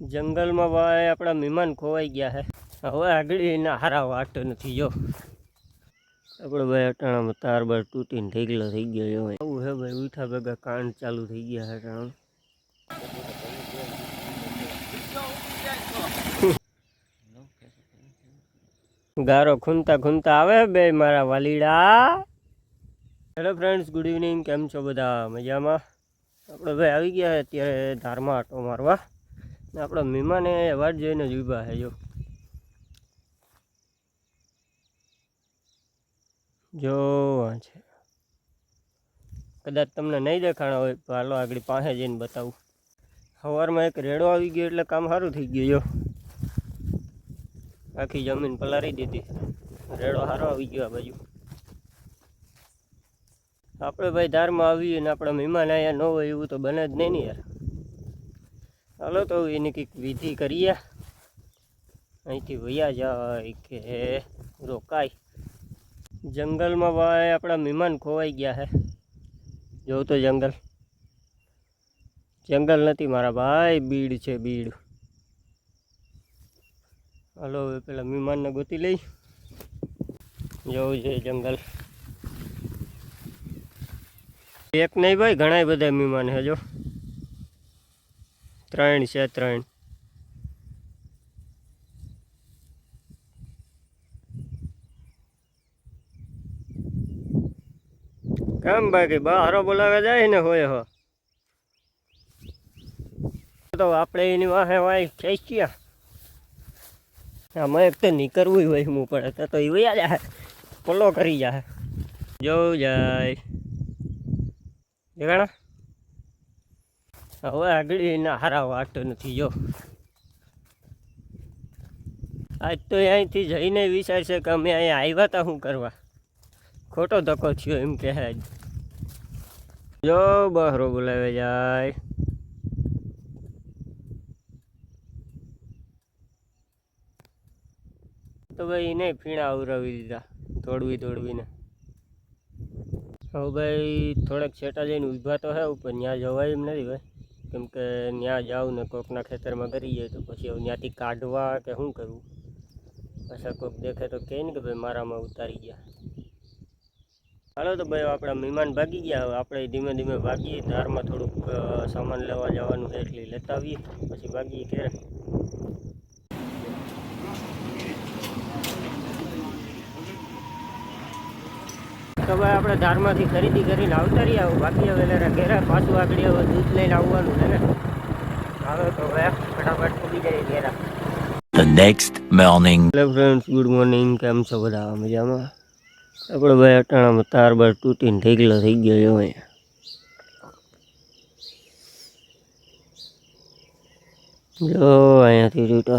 જંગલમાં ભાઈ આપણા મહેમાન ખોવાઈ ગયા છે. હવે આગળ એના હારા વાટ નથી, જો. આપણે ભાઈ અટાણામાં તાર બાર તૂટીને ઢેગલો થઈ ગયો એવો આવું હે ભાઈ, ઉઠા ભેગા કાંડ ચાલુ થઈ ગયા છે અટાણા ગારો ખૂનતા ખૂનતા આવે બે મારા વાલીડા? હેલો ફ્રેન્ડ્સ ગુડ ઇવનિંગ કેમ છો બધા? મજામાં? આપણે ભાઈ આવી ગયા અત્યારે ધારમાં આટો મારવા. આપણા મહેમાને વાટ જોઈને જ ઊભા છે જો. જો આ છે. કદાચ તમને નહીં દેખાણા હોય, તો હાલો આગળ પાસે જઈને બતાવું. સવારમાં એક રેડો આવી ગયો એટલે કામ સારું થઈ ગયું, જો. આખી જમીન પલારી દીધી. રેડો સારો આવી ગયો આ બાજુ. આપણે ભાઈ ધારમાં આવીએ ને આપણા મહેમાન અહીંયા ન હોય એવું તો બને જ નહીં ને યાર. હાલો તો એની કંઈક વિધિ કરીએ. અહીંથી વૈયા જાય કે રોકાય. જંગલમાં ભાઈ આપણા મહેમાન ખોવાઈ ગયા છે જોઉં તો જંગલ. જંગલ નથી મારા ભાઈ, બીડ છે બીડ. હાલો, હવે પેલા મહેમાનને ગોતી લઈ. જવું છે જંગલ. એક નહીં ભાઈ ઘણા બધા મહેમાન છે જો. ત્રણ છે, ત્રણ. કેમ બાકી? બહારો બોલાવે જાય ને હોય હો. તો આપણે એની વાહે વાય ખેંચ્યા આમાં એક તો નીકળવું હોય હું પણ તો એ વયા જાય. પોલો કરી જાય. જોવું જાય. દેખાણા હવે આગળ એના હારા વાટો નથી, જો. આજ તો અહીંથી જઈને વિચારશે કે અમે અહીંયા આવ્યા હતા શું કરવા? ખોટો ધક્કો થયો એમ કહેવાય. જો, બહરો બોલાવે જાય. તો ભાઈ એને ફીણા આવરાવી દીધા દોડવી દોડવીને હવે ભાઈ, થોડાક છેટા જઈને ઊભા તો હે, ઉપર ત્યાં જવાય એમ નથી ભાઈ. કેમ કે ત્યાં જાઉં ને કોકના ખેતરમાં કરી જાય તો પછી હવે ત્યાંથી કાઢવા કે શું કરવું? પાછા કોક દેખે તો કહે ને કે ભાઈ મારામાં ઉતારી ગયા. હાલો તો ભાઈ આપણા મહેમાન ભાગી ગયા. હવે આપણે ધીમે ધીમે ભાગીએ. ધારમાં થોડુંક સામાન લેવા જવાનું એટલે લેતા આવીએ. પછી ભાગીએ ઘેરે. તો ભાઈ આપણે ધારમાંથી ખરીદી કરીને આવતા રહ્યા આવું બાકી હવે એટલે ઘેરે પાછું આગળ હવે દૂધ લઈને આવવાનું છે ને. હવે તો હવે ફટાફટ પૂગી જાય ઘેરા. The next morning. Hello friends good morning કેમ છો બધા? મજામાં? આપણે ભાઈ અટાણામાં તાર બાર તૂટીને ઢેગલો થઈ ગયો એવો અહીંયા. જો અહીંયાથી તૂટો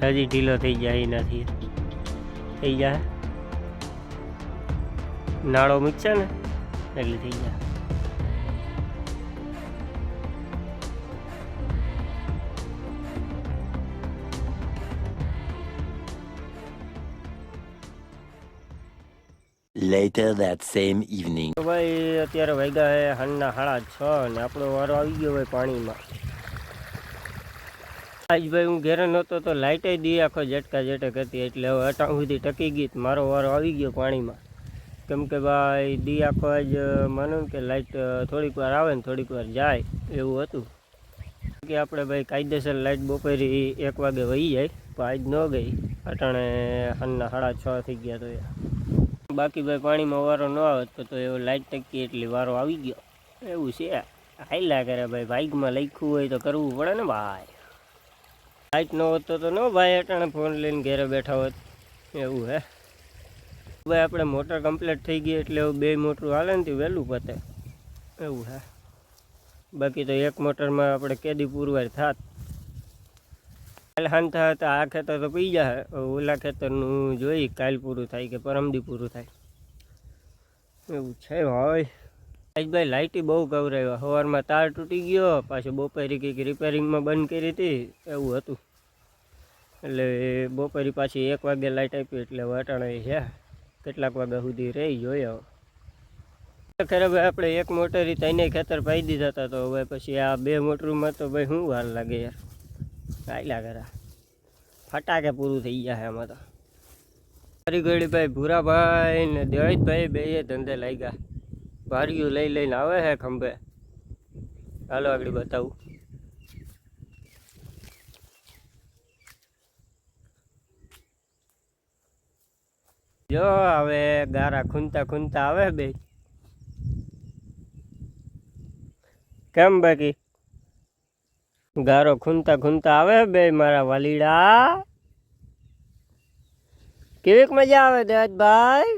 હજી ઢીલો થઈ જાય એનાથી. થઈ જાય. નાળો મૂકશે ને એટલે થઈ જાય. Later that same evening. ભાઈ અત્યારે વાગ્યા હે હણના હાડા છ ને આપણો વારો આવી ગયો ભાઈ પાણીમાં. આજ ભાઈ હું ઘેરે નહોતો તો લાઇટે દી આખો ઝટકા ઝટક હતી. એટલે હવે અટાણ સુધી ટકી ગઈ મારો વારો આવી ગયો પાણીમાં. કેમ કે ભાઈ, દી આખો આજ માનો કે લાઇટ થોડીક વાર આવે ને થોડીક વાર જાય એવું હતું. કે આપણે ભાઈ કાયદેસર લાઇટ બપોરી એક વાગે વહી જાય, પણ આજ ન ગઈ. અટાણે હાલના સાડા છ થઈ ગયા તો યાર બાકી ભાઈ પાણીમાં વારો ન આવે તો તો એવો લાઇટ ટકી એટલી વારો આવી ગયો. એવું છે. હાઈલા કરે ભાઈ બાઇકમાં લખ્યું હોય તો કરવું પડે ને ભાઈ. લાઇટ ન હોત તો ન ભાઈ અટાણે ફોન લઈને ઘેરે બેઠા હોત. એવું હે? ભાઈ આપણે મોટર કમ્પ્લીટ થઈ ગઈ એટલે બે મોટરું હાલે ને વહેલું પતે. એવું હે? બાકી તો એક મોટરમાં આપણે કેદી પૂરવાર થાત. કાલ હાંતા હતા, આ ખેતર તો પી જાય ઓલા ખેતરનું જોઈ કાલ પૂરું થાય કે પરમદી પૂરું થાય. એવું છે ભાઈ. ભાઈ લાઇટી બહુ ગવરાવ્યા સવારમાં તાર તૂટી ગયો, પાછો બપોરે કંઈક રિપેરિંગમાં બંધ કરી હતી. એવું હતું. એટલે બપોરે પાછી એક વાગે લાઇટ આપી એટલે વટાણે છે. કેટલાક વાગ્યા સુધી રહી જોઈએ ખરે ભાઈ આપણે એક મોટરી તઈને ખેતર પાઈ દીધા હતા તો હવે પછી આ બે મોટરમાં તો ભાઈ શું વાર લાગે યાર. કાયલા કરા. ફટાકે પૂરું થઈ ગયા છે આમાં તો. ગળી ભાઈ ભૂરાભાઈ ને દેવાઈભાઈ બે ધંધે લાગ્યા. ભાર્યું લઈ લઈને આવે છે ખંભે. ચાલો આગળ બતાવું. જો હવે ગારા ખૂનતા ખૂનતા આવે બે. કેમ બાકી? ગારો ખૂનતા ખૂનતા આવે બે મારા વાલીડા? કેવીક મજા આવે દેવતભાઈ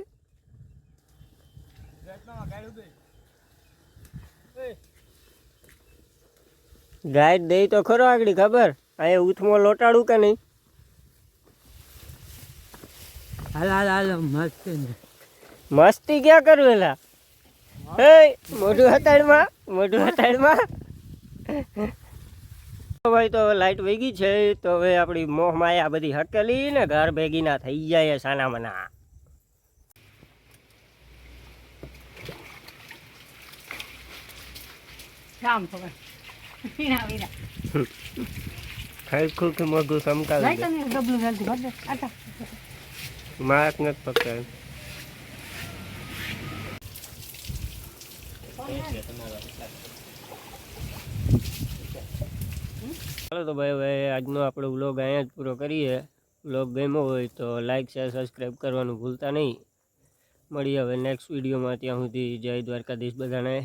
ગાઈડ દઈ તો ખરો આગળ ખબર. અહીંયા ઉથમો લોટાડું કે નહીં? હાલ હાલ હાલ મસ્ત મસ્તી ક્યાં કરું એલા? હે મોઢું હતાડમાં મોઢું હતાડમાં. ભાઈ તો લાઈટ વેગી છે તો હવે આપણી મોહ માયા બધી હકેલી ને ઘર ભેગી ના થઈ જાય સાના મના રામ ખબર ખરખું કે મોઢું સમકાવી દે. તમે જલ્દી ભર દે. આટા માક નથી પકડાયું ચાલો તો ભાઈ, હવે આજનો આપણો વ્લોગ અહીંયા જ પૂરો કરીએ. વ્લોગ ગમ્યો હોય તો લાઈક શેર સબસ્ક્રાઈબ કરવાનું ભૂલતા નહીં. મળીએ હવે નેક્સ્ટ વિડીયોમાં ત્યાં સુધી જય દ્વારકાધીશ બધાને.